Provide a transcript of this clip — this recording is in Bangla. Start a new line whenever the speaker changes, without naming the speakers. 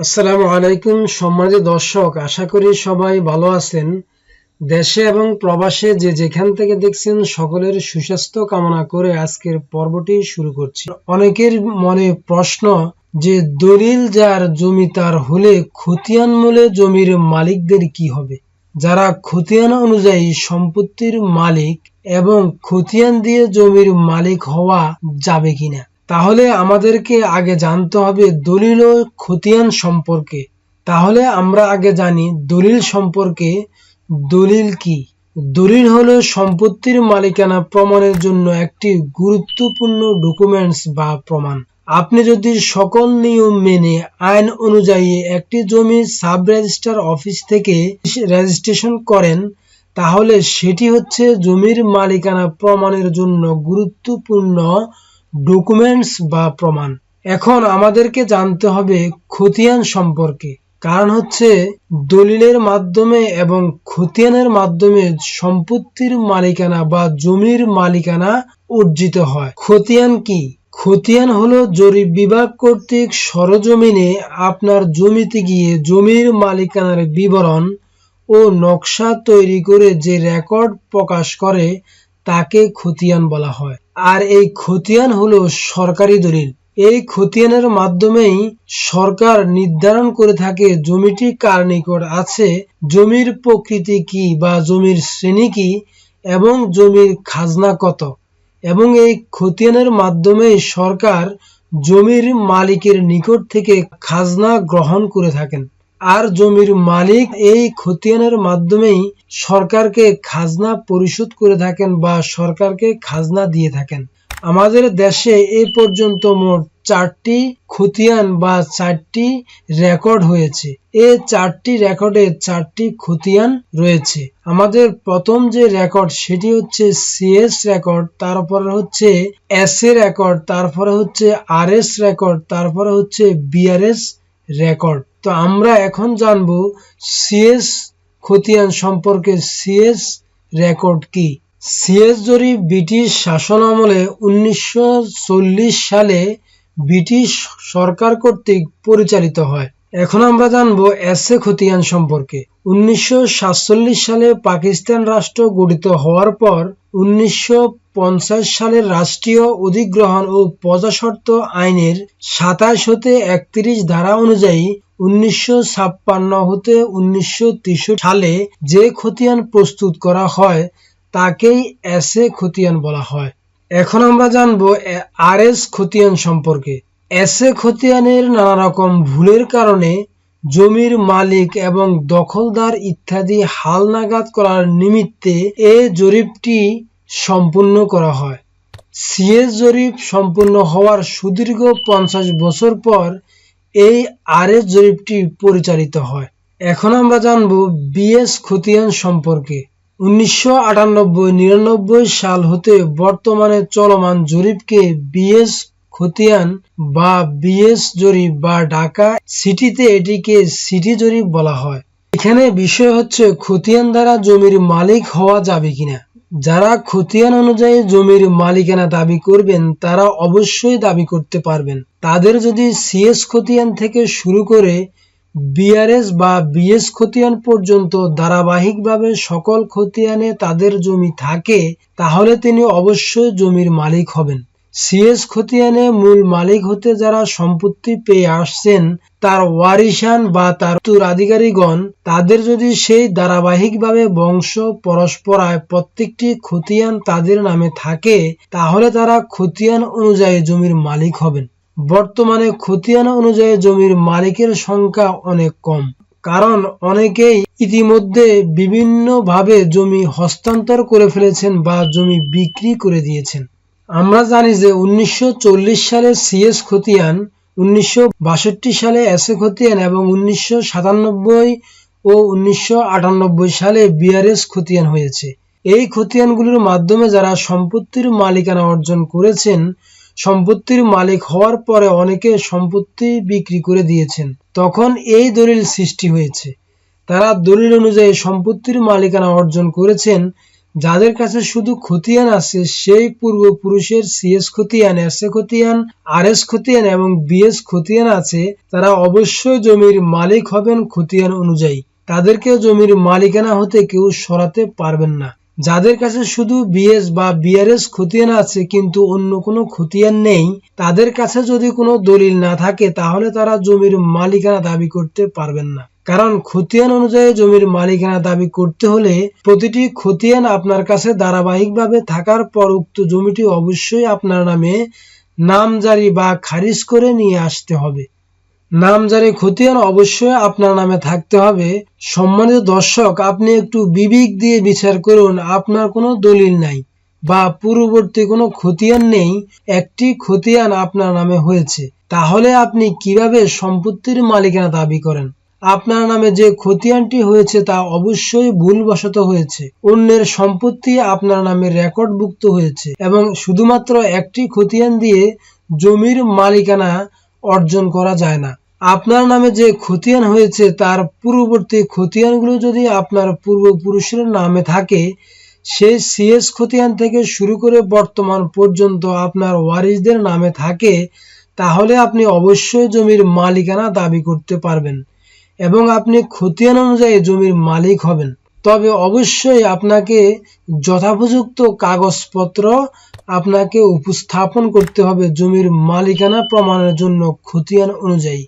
আসসালামু আলাইকুম সম্মানিত দর্শক, আশা করি সবাই ভালো আছেন। দেশে এবং প্রবাসে যে যেখান থেকে দেখছেন সকলের সুস্বাস্থ্য কামনা করে আজকের পর্বটি শুরু করছি। অনেকের মনে প্রশ্ন যে দলিল যার জমি তার হলে খতিয়ান মূলে জমির মালিকদের কি হবে? যারা খতিয়ান অনুযায়ী সম্পত্তির মালিক এবং খতিয়ান দিয়ে জমির মালিক হওয়া যাবে কিনা? তাহলে আমাদেরকে আগে জানতে হবে দলিল ও খতিয়ান সম্পর্কে। তাহলে আমরা আগে জানি দলিল সম্পর্কে দলিল কি। দলিল হলো সম্পত্তির মালিকানা প্রমাণের জন্য একটি গুরুত্বপূর্ণ ডকুমেন্টস বা প্রমাণ। আপনি যদি সকল নিয়ম মেনে আইন অনুযায়ী একটি জমি সাব রেজিস্ট্রার অফিস থেকে রেজিস্ট্রেশন করেন, তাহলে সেটি হচ্ছে জমির মালিকানা প্রমাণের জন্য গুরুত্বপূর্ণ ডকুমেন্টস বা প্রমাণ। এখন আমাদেরকে জানতে হবে খতিয়ান সম্পর্কে। কারণ হচ্ছে, দলিলের মাধ্যমে এবং খতিয়ানের মাধ্যমে সম্পত্তির মালিকানা বা জমির মালিকানা অর্জিত হয়। খতিয়ান কি? খতিয়ান হলো জরিপ বিভাগ কর্তৃক সরজমিনে আপনার জমিতে গিয়ে জমির মালিকানার বিবরণ ও নকশা তৈরি করে যে রেকর্ড প্রকাশ করে, তাকে খতিয়ান বলা হয়। আর এই খতিয়ান হলো সরকারি দলিল। এই খতিয়ানের মাধ্যমেই সরকার নির্ধারণ করে থাকে জমিটি কার নিকট আছে, জমির প্রকৃতি কি বা জমির শ্রেণি কি এবং জমির খাজনা কত। এবং এই খতিয়ানের মাধ্যমেই সরকার জমির মালিকের নিকট থেকে খাজনা গ্রহণ করে থাকেন। আর জমির মালিক এই খতিয়ানের মাধ্যমেই সরকারকে খাজনা পরিশোধ করে থাকেন বা সরকারকে খাজনা দিয়ে থাকেন। আমাদের দেশে এ পর্যন্ত মোট চারটি খতিয়ান বা চারটি রেকর্ড হয়েছে। এ চারটি রেকর্ডে চারটি খতিয়ান রয়েছে। আমাদের প্রথম যে রেকর্ড সেটি হচ্ছে সিএস রেকর্ড তারপরে হচ্ছে এস এ রেকর্ড তারপরে হচ্ছে আর এস রেকর্ড তারপরে হচ্ছে বিআরএস রেকর্ড। তো আমরা এখন জানব সিএস খতিয়ান সম্পর্কে সিএস রেকর্ড কি? সিএস জরিপ ব্রিটিশ শাসন আমলে উনিশশো সালে ব্রিটিশ সরকার কর্তৃক পরিচালিত হয়। এখন আমরা জানব এসএ খতিয়ান সম্পর্কে। উনিশশো সাতচল্লিশ সালে পাকিস্তান রাষ্ট্র গঠিত হওয়ার পর উনিশশো সালের রাষ্ট্রীয় অধিগ্রহণ ও প্রজাশর্ত আইনের সাতাশ হতে একত্রিশ ধারা অনুযায়ী উনিশশো হতে উনিশশো সালে যে খতিয়ান প্রস্তুত করা হয়, তাকেই এসএ খতিয়ান বলা হয়। এখন আমরা জানব আর এস খতিয়ান সম্পর্কে। খতিয়ানের নানা রকম ভুলের কারণে জমির মালিক এবং দখলদার ইত্যাদি হালনাগাদ করার নিমিত্তে এ জরিপটি সম্পূর্ণ করা হয়। সিএস জরিপ সম্পূর্ণ হওয়ার সুদীর্ঘ পঞ্চাশ বছর পর এই আরএস জরিপটি পরিচালিত হয়। এখন আমরা জানব বিএস খতিয়ান সম্পর্কে। উনিশশো আটানব্বই নিরানব্বই সাল হতে বর্তমানে চলমান জরিপকে বিএস খতিয়ান বা বিএস জরিপ বা ঢাকা সিটিতে এটিকে সিটি জরিপ বলা হয়। এখানে বিষয় হচ্ছে খতিয়ান দ্বারা জমির মালিক হওয়া যাবে কিনা। যারা খতিয়ান অনুযায়ী জমির মালিকানা দাবি করবেন, তারা অবশ্যই দাবি করতে পারবেন। তাদের যদি সিএস খতিয়ান থেকে শুরু করে বিআরএস বা বিএস খতিয়ান পর্যন্ত ধারাবাহিকভাবে সকল খতিয়ানে তাদের জমি থাকে, তাহলে তিনি অবশ্যই জমির মালিক হবেন। সিএস খতিয়ানে মূল মালিক হতে যারা সম্পত্তি পেয়ে আসছেন, তার ওয়ারিশান বা তার উত্তরাধিকারীগণ তাদের যদি সেই ধারাবাহিকভাবে বংশ পরস্পরায় প্রত্যেকটি খতিয়ান তাদের নামে থাকে, তাহলে তারা খতিয়ান অনুযায়ী জমির মালিক হবেন। বর্তমানে খতিয়ান অনুযায়ী জমির মালিকের সংখ্যা অনেক কম, কারণ অনেকেই ইতিমধ্যে বিভিন্নভাবে জমি হস্তান্তর করে ফেলেছেন বা জমি বিক্রি করে দিয়েছেন। আমরা জানি যে উনিশশো চল্লিশ সালে সিএস খতিয়ান, উনিশশো সালে এসএ খতিয়ান এবং উনিশশো সাতানব্বই ও উনিশশো আটানব্বই সালে বিআরএস খতিয়ান হয়েছে। এই খতিয়ানগুলির মাধ্যমে যারা সম্পত্তির মালিকানা অর্জন করেছেন, সম্পত্তির মালিক হওয়ার পরে অনেকে সম্পত্তি বিক্রি করে দিয়েছেন। তখন এই দলিল সৃষ্টি হয়েছে। তারা দলিল অনুযায়ী সম্পত্তির মালিকানা অর্জন করেছেন যাদের কাছে শুধু খতিয়ান আছে, সেই পূর্বপুরুষের সিএস খতিয়ান এস এ খতিয়ান আর এস খতিয়ান এবং বিএস খতিয়ান আছে, তারা অবশ্যই জমির মালিক হবেন খতিয়ান অনুযায়ী। তাদেরকে জমির মালিকানা হতে কেউ সরাতে পারবেন না। যাদের কাছে শুধু বিএস বা বিআরএস খতিয়ান আছে, কিন্তু অন্য কোনো খতিয়ান নেই, তাদের কাছে যদি কোনো দলিল না থাকে, তাহলে তারা জমির মালিকানা দাবি করতে পারবেন না। কারণ খতিয়ান অনুযায়ী জমির মালিকানা দাবি করতে হলে প্রতিটি খতিয়ান আপনার কাছে ধারাবাহিকভাবে থাকার পর উক্ত জমিটি অবশ্যই আপনার নামে নামজারি বা খারিজ করে নিয়ে আসতে হবে। নামজারি খতিয়ান অবশ্যই আপনার নামে থাকতে হবে। সম্মানিত দর্শক, আপনি একটু বিবেক দিয়ে বিচার করুন, আপনার কোনো দলিল নাই বা পূর্ববর্তী কোনো খতিয়ান নেই, একটি খতিয়ান আপনার নামে হয়েছে। তাহলে আপনি কীভাবে সম্পত্তির মালিকানা দাবি করেন? আপনার নামে যে খতিয়ানটি হয়েছে তা অবশ্যই ভুলবশত হয়েছে। অন্যের সম্পত্তি আপনার নামে রেকর্ডভুক্ত হয়েছে এবং শুধুমাত্র একটি খতিয়ান দিয়ে জমির মালিকানা অর্জন করা যায় না। আপনার নামে যে খতিয়ান হয়েছে তার পূর্ববর্তী খতিয়ানগুলো যদি আপনার পূর্বপুরুষের নামে থাকে সেই সিএস খতিয়ান থেকে শুরু করে বর্তমান পর্যন্ত আপনার ওয়ারিসদের নামে থাকে, তাহলে আপনি অবশ্যই জমির মালিকানা দাবি করতে পারবেন। এবং আপনি খতিয়ান অনুযায়ী জমির মালিক হবেন। তবে অবশ্যই আপনাকে যথাপযুক্ত কাগজপত্র আপনাকে উপস্থাপন করতে হবে জমির মালিকানা প্রমাণের জন্য খতিয়ান অনুযায়ী।